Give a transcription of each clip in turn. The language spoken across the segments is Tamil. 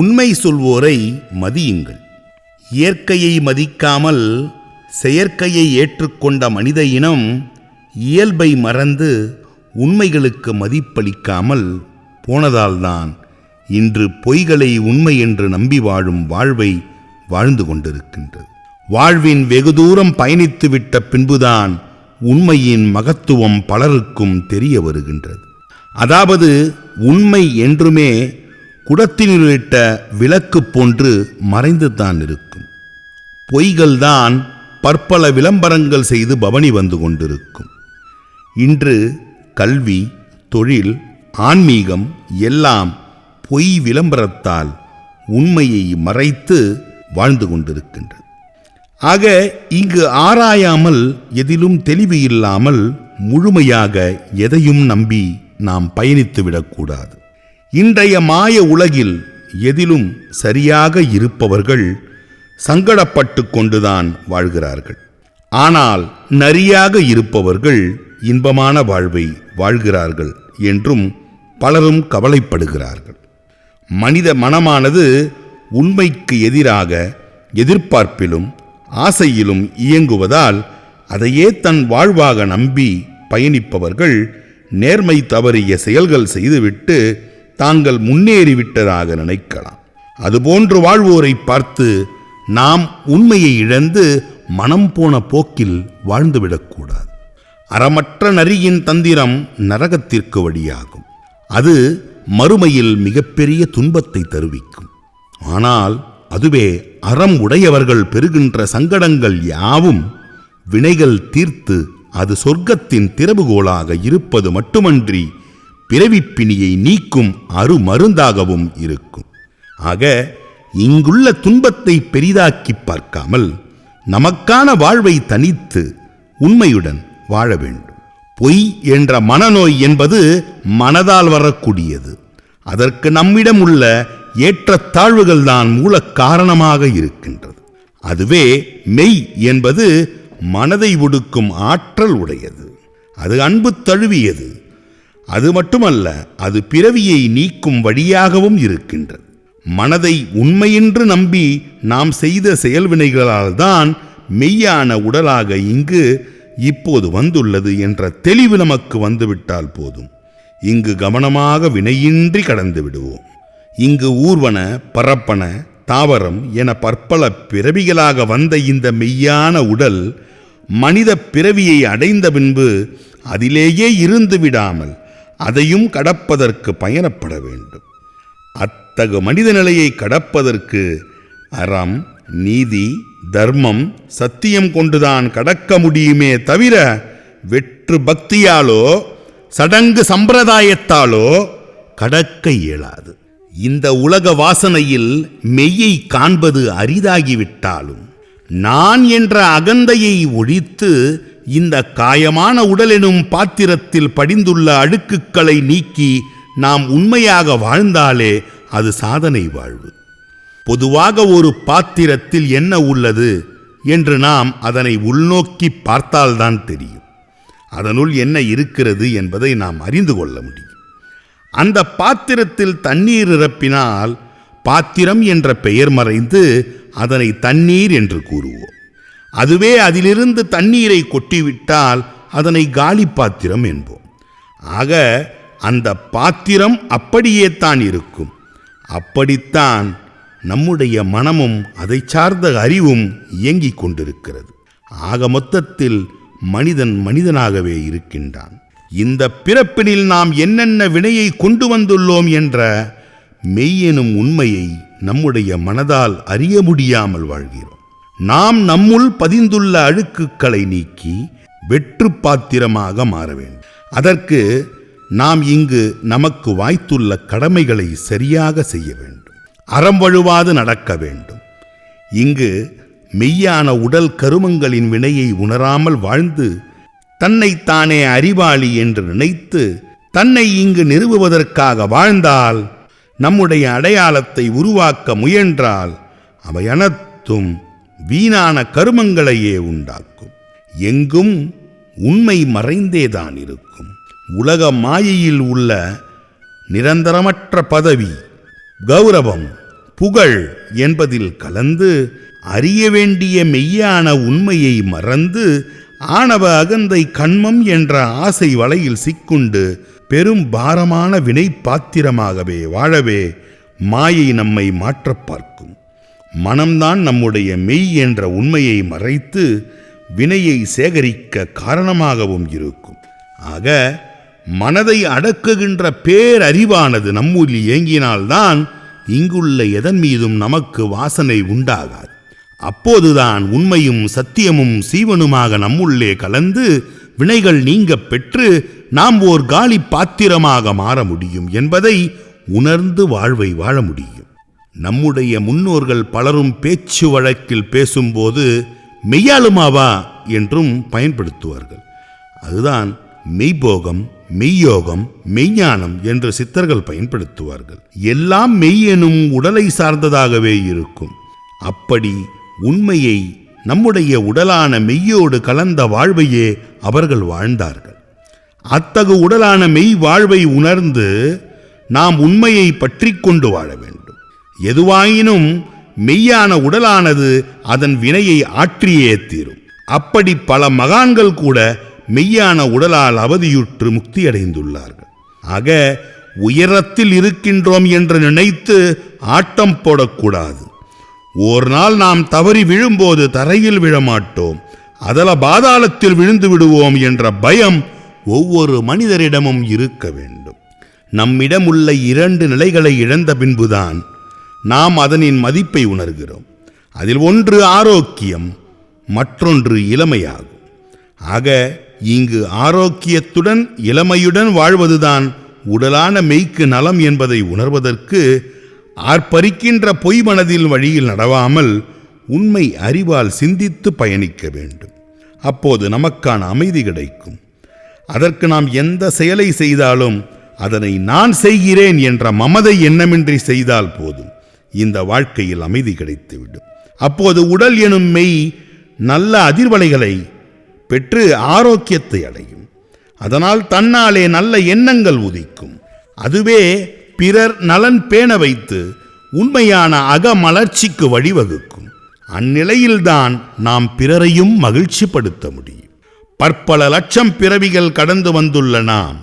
உண்மை சொல்வோரை மதியுங்கள். இயற்கையை மதிக்காமல் செயற்கையை ஏற்றுக்கொண்ட மனித இனம் இயல்பை மறந்து உண்மைகளுக்கு மதிப்பளிக்காமல் போனதால்தான் இன்று பொய்களை உண்மை என்று நம்பி வாழும் வாழ்வை வாழ்ந்து கொண்டிருக்கின்றது. வாழ்வின் வெகு தூரம் பயணித்துவிட்ட பின்புதான் உண்மையின் மகத்துவம் பலருக்கும் தெரிய வருகின்றது. அதாவது உண்மை என்றுமே குடத்தினுள்ளிட்ட விளக்கு போன்று மறைந்துதான் இருக்கும். பொய்கள்தான் பற்பல விளம்பரங்கள் செய்து பவனி வந்து கொண்டிருக்கும். இன்று கல்வி தொழில் ஆன்மீகம் எல்லாம் பொய் விளம்பரத்தால் உண்மையை மறைத்து வாழ்ந்து கொண்டிருக்கின்றது ஆக இங்கு ஆராயாமல் எதிலும் தெளிவு இல்லாமல் முழுமையாக எதையும் நம்பி நாம் பயணித்து விடக்கூடாது. இன்றைய மாய உலகில் எதிலும் சரியாக இருப்பவர்கள் சங்கடப்பட்டு கொண்டுதான் வாழ்கிறார்கள். ஆனால் நரியாக இருப்பவர்கள் இன்பமான வாழ்வை வாழ்கிறார்கள் என்றும் பலரும் கவலைப்படுகிறார்கள். மனித மனமானது உண்மைக்கு எதிராக எதிர்பார்ப்பிலும் ஆசையிலும் இயங்குவதால் அதையே தன் வாழ்வாக நம்பி பயணிப்பவர்கள் நேர்மை தவறிய செயல்கள் செய்துவிட்டு தாங்கள் முன்னேறிவிட்டதாக நினைக்கலாம். அதுபோன்று வாழ்வோரை பார்த்து நாம் உண்மையை இழந்து மனம் போன போக்கில் வாழ்ந்துவிடக்கூடாது. அறமற்ற நரியின் தந்திரம் நரகத்திற்கு வழியாகும். அது மறுமையில் மிகப்பெரிய துன்பத்தை தருவிக்கும். ஆனால் அதுவே அறம் உடையவர்கள் பெறுகின்ற சங்கடங்கள் யாவும் வினைகள் தீர்த்து அது சொர்க்கத்தின் திறவுகோலாக இருப்பது மட்டுமன்றி பிறவிப்பிணியை நீக்கும் அருமருந்தாகவும் இருக்கும். ஆக இங்குள்ள துன்பத்தை பெரிதாக்கி பார்க்காமல் நமக்கான வாழ்வை தனித்து உண்மையுடன் வாழ வேண்டும். பொய் என்ற மனநோய் என்பது மனதால் வரக்கூடியது. அதற்கு நம்மிடம் உள்ள ஏற்றத்தாழ்வுகள் தான் மூல காரணமாக இருக்கின்றது. அதுவே மெய் என்பது மனதை ஒடுக்கும் ஆற்றல் உடையது. அது அன்பு தழுவியது. அது மட்டுமல்ல அது பிறவியை நீக்கும் வழியாகவும் இருக்கின்றது. மனதை உண்மையென்று நம்பி நாம் செய்த செயல்வினைகளால் தான் மெய்யான உடலாக இங்கு இப்போது வந்துள்ளது என்ற தெளிவு நமக்கு வந்துவிட்டால் போதும். இங்கு கவனமாக வினையின்றி கடந்து விடுவோம். இங்கு ஊர்வன பரப்பன தாவரம் என பற்பல பிறவிகளாக வந்த இந்த மெய்யான உடல் மனித பிறவியை அடைந்த பின்பு அதிலேயே இருந்து விடாமல் அதையும் கடப்பதற்கு பயணப்பட வேண்டும். அத்தகு மனித நிலையை கடப்பதற்கு அறம் நீதி தர்மம் சத்தியம் கொண்டுதான் கடக்க முடியுமே தவிர வெற்று பக்தியாலோ சடங்கு சம்பிரதாயத்தாலோ கடக்க இயலாது. இந்த உலக வாசனையில் மெய்யை காண்பது அரிதாகிவிட்டாலும் நான் என்ற அகந்தையை ஒழித்து இந்த காயமான உடலெனும் பாத்திரத்தில் படிந்துள்ள அழுக்குக்களை நீக்கி நாம் உண்மையாக வாழ்ந்தாலே அது சாதனை வாழ்வு. பொதுவாக ஒரு பாத்திரத்தில் என்ன உள்ளது என்று நாம் அதனை உள்நோக்கி பார்த்தால்தான் தெரியும். அதனுள் என்ன இருக்கிறது என்பதை நாம் அறிந்து கொள்ள முடியும். அந்த பாத்திரத்தில் தண்ணீர் நிரப்பினால் பாத்திரம் என்ற பெயர் மறைந்து அதனை தண்ணீர் என்று கூறுவோம். அதுவே அதிலிருந்து தண்ணீரை கொட்டிவிட்டால் அதனை காலி பாத்திரம் என்போம். ஆக அந்த பாத்திரம் அப்படியே தான் இருக்கும். அப்படித்தான் நம்முடைய மனமும் அதை சார்ந்த அறிவும் இயங்கிக் கொண்டிருக்கிறது. ஆக மொத்தத்தில் மனிதன் மனிதனாகவே இருக்கின்றான். இந்த பிறப்பினில் நாம் என்னென்ன வினையை கொண்டு வந்துள்ளோம் என்ற மெய்யெனும் உண்மையை நம்முடைய மனதால் அறிய முடியாமல் வாழ்கிறோம். நாம் நம்முள் பதிந்துள்ள அழுக்குக்களை நீக்கி வெற்று பாத்திரமாக மாற வேண்டும். அதற்கு நாம் இங்கு நமக்கு வாய்த்துள்ள கடமைகளை சரியாக செய்ய வேண்டும். அறம் வழுவாது நடக்க வேண்டும். இங்கு மெய்யான உடல் கருமங்களின் வினையை உணராமல் வாழ்ந்து தன்னை தானே அறிவாளி என்று நினைத்து தன்னை இங்கு நிறுவுவதற்காக வாழ்ந்தால் நம்முடைய அடையாளத்தை உருவாக்க முயன்றால் அவை அனைத்தும் வீணான கருமங்களையே உண்டாக்கும். எங்கும் உண்மை மறைந்தேதான் இருக்கும். உலக மாயையில் உள்ள நிரந்தரமற்ற பதவி கௌரவம் புகழ் என்பதில் கலந்து அறிய வேண்டிய மெய்யான உண்மையை மறந்து ஆணவ அகந்தை கண்மம் என்ற ஆசை வலையில் சிக்குண்டு பெரும் பாரமான வினை பாத்திரமாகவே வாழவே மாயை நம்மை மாற்றப் பார்க்கும். மனம்தான் நம்முடைய மெய் என்ற உண்மையை மறைத்து வினையை சேகரிக்க காரணமாகவும் இருக்கும். ஆக மனதை அடக்குகின்ற பேரறிவானது நம்முள் இயங்கினால்தான் இங்குள்ள எதன் மீதும் நமக்கு வாசனை உண்டாகாது. அப்போதுதான் உண்மையும் சத்தியமும் சீவனுமாக நம்முள்ளே கலந்து வினைகள் நீங்கப் பெற்று நாம் ஓர் காலி பாத்திரமாக மாற முடியும் என்பதை உணர்ந்து வாழ்வை வாழ முடியும். நம்முடைய முன்னோர்கள் பலரும் பேச்சு வழக்கில் பேசும்போது மெய்யாளுமாவா என்றும் பயன்படுத்துவார்கள். அதுதான் மெய்போகம் மெய்யோகம் மெய்ஞானம் என்று சித்தர்கள் பயன்படுத்துவார்கள். எல்லாம் மெய் எனும் உடலை சார்ந்ததாகவே இருக்கும். அப்படி உண்மையை நம்முடைய உடலான மெய்யோடு கலந்த வாழ்வையே அவர்கள் வாழ்ந்தார்கள். அத்தகு உடலான மெய் வாழ்வை உணர்ந்து நாம் உண்மையை பற்றி கொண்டு வாழ வேண்டும். எதுவாயினும் மெய்யான உடலானது அதன் வினையை ஆற்றியே தீரும். அப்படி பல மகான்கள் கூட மெய்யான உடலால் அவதியுற்று முக்தி அடைந்துள்ளார்கள் ஆக உயரத்தில் இருக்கின்றோம் என்று நினைத்து ஆட்டம் போடக்கூடாது. ஓர் நாள் நாம் தவறி விழும்போது தரையில் விழமாட்டோம். அதல பாதாளத்தில் விழுந்து விடுவோம் என்ற பயம் ஒவ்வொரு மனிதரிடமும் இருக்க வேண்டும். நம்மிடம் உள்ள இரண்டு நிலைகளை இழந்த பின்புதான் நாம் அதனின் மதிப்பை உணர்கிறோம். அதில் ஒன்று ஆரோக்கியம் மற்றொன்று இளமையாகும். ஆக இங்கு ஆரோக்கியத்துடன் இளமையுடன் வாழ்வதுதான் உடலான மெய்க்கு நலம் என்பதை உணர்வதற்கு ஆர்ப்பரிக்கின்ற பொய் மனதில் வழியில் நடவாமல் உண்மை அறிவால் சிந்தித்து பயணிக்க வேண்டும். அப்போது நமக்கான அமைதி கிடைக்கும். அதற்கு நாம் எந்த செயலை செய்தாலும் அதனை நான் செய்கிறேன் என்ற மமதை எண்ணமின்றி செய்தால் போதும். இந்த வாழ்க்கையில் அமைதி கிடைத்துவிடும். அப்போது உடல் எனும் மெய் நல்ல அதிர்வலைகளை பெற்று ஆரோக்கியத்தை அடையும். அதனால் தன்னாலே நல்ல எண்ணங்கள் உதிக்கும். அதுவே பிறர் நலன் பேண வைத்து உண்மையான அகமலர்ச்சிக்கு வழிவகுக்கும். அந்நிலையில்தான் நாம் பிறரையும் மகிழ்ச்சிப்படுத்த முடியும். பற்பல லட்சம் பிறவிகள் கடந்து வந்துள்ள நாம்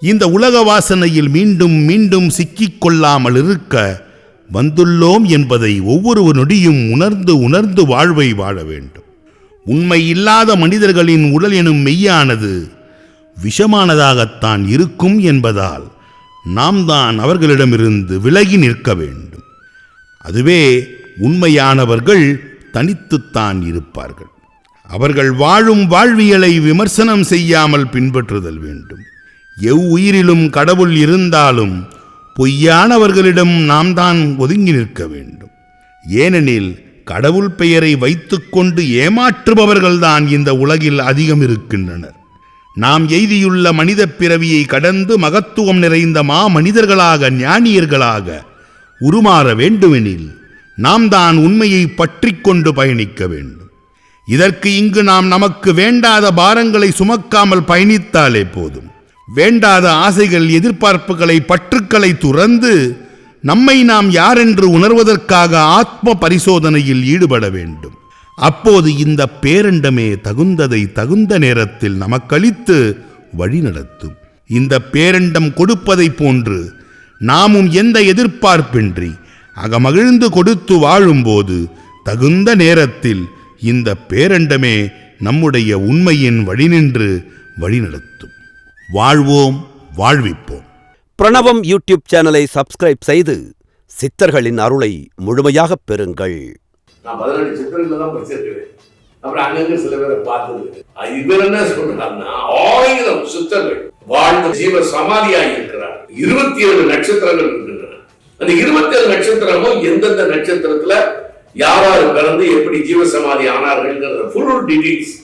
இந்த உலக வாசனையில் மீண்டும் மீண்டும் சிக்கிக் கொள்ளாமல் இருக்க வந்துள்ளோம் என்பதை ஒவ்வொரு நொடியும் உணர்ந்து உணர்ந்து வாழ்வை வாழ வேண்டும். உண்மை இல்லாத மனிதர்களின் உடல் எனும் மெய்யானது விஷமானதாகத்தான் இருக்கும் என்பதால் நாம் தான் அவர்களிடமிருந்து விலகி நிற்க வேண்டும். அதுவே உண்மையானவர்கள் தனித்துத்தான் இருப்பார்கள். அவர்கள் வாழும் வாழ்வியலை விமர்சனம் செய்யாமல் பின்பற்றுதல் வேண்டும். எவ்வுயிரிலும் கடவுள் இருந்தாலும் பொய்யானவர்களிடம் நாம் தான் ஒதுங்கி நிற்க வேண்டும். ஏனெனில் கடவுள் பெயரை வைத்துக்கொண்டு ஏமாற்றுபவர்கள்தான் இந்த உலகில் அதிகம் இருக்கின்றனர். நாம் எய்தியுள்ள மனித பிறவியை கடந்து மகத்துவம் நிறைந்த மா மனிதர்களாக ஞானியர்களாக உருமாற வேண்டுமெனில் நாம் தான் உண்மையை பற்றி கொண்டு பயணிக்க வேண்டும். இதற்கு இங்கு நாம் நமக்கு வேண்டாத பாரங்களை சுமக்காமல் பயணித்தாலே போதும். வேண்டாத ஆசைகள் எதிர்பார்ப்புகளை பற்றுக்களை துறந்து நம்மை நாம் யாரென்று உணர்வதற்காக ஆத்ம பரிசோதனையில் ஈடுபட வேண்டும். அப்போது இந்த பேரண்டமே தகுந்ததை தகுந்த நேரத்தில் நமக்களித்து வழிநடத்தும் இந்த பேரண்டம் கொடுப்பதைப் போன்று நாமும் எந்த எதிர்பார்ப்பின்றி அகமகிழ்ந்து கொடுத்து வாழும்போது தகுந்த நேரத்தில் இந்த பேரண்டமே நம்முடைய உண்மையின் வழிநின்று வழிநடத்தும். வாழ்வோம் வாழ்விப்போம். பிரணவம் யூடியூப் சேனலை சப்ஸ்கிரைப் செய்து சித்தர்களின் அருளை முழுமையாகப் பெறுங்கள். நான் பதினெட்டு சித்திரங்களை தான் படிச்சிருக்கிறேன். அப்புறம் அங்கங்க சில பேரை பார்த்தது இவர் என்ன சொல்றாருன்னா ஆயிரம் சித்தர்கள் வாழ்ந்த ஜீவ சமாதியாகி இருக்கிறார். இருபத்தி ஏழு நட்சத்திரங்கள் இருக்கின்றன. அந்த இருபத்தி ஏழு நட்சத்திரமும் எந்தெந்த நட்சத்திரத்துல யார் யார் பிறந்து எப்படி ஜீவ சமாதி ஆனார்கள்ங்கிறத ஃபுல் டீடைல்ஸ்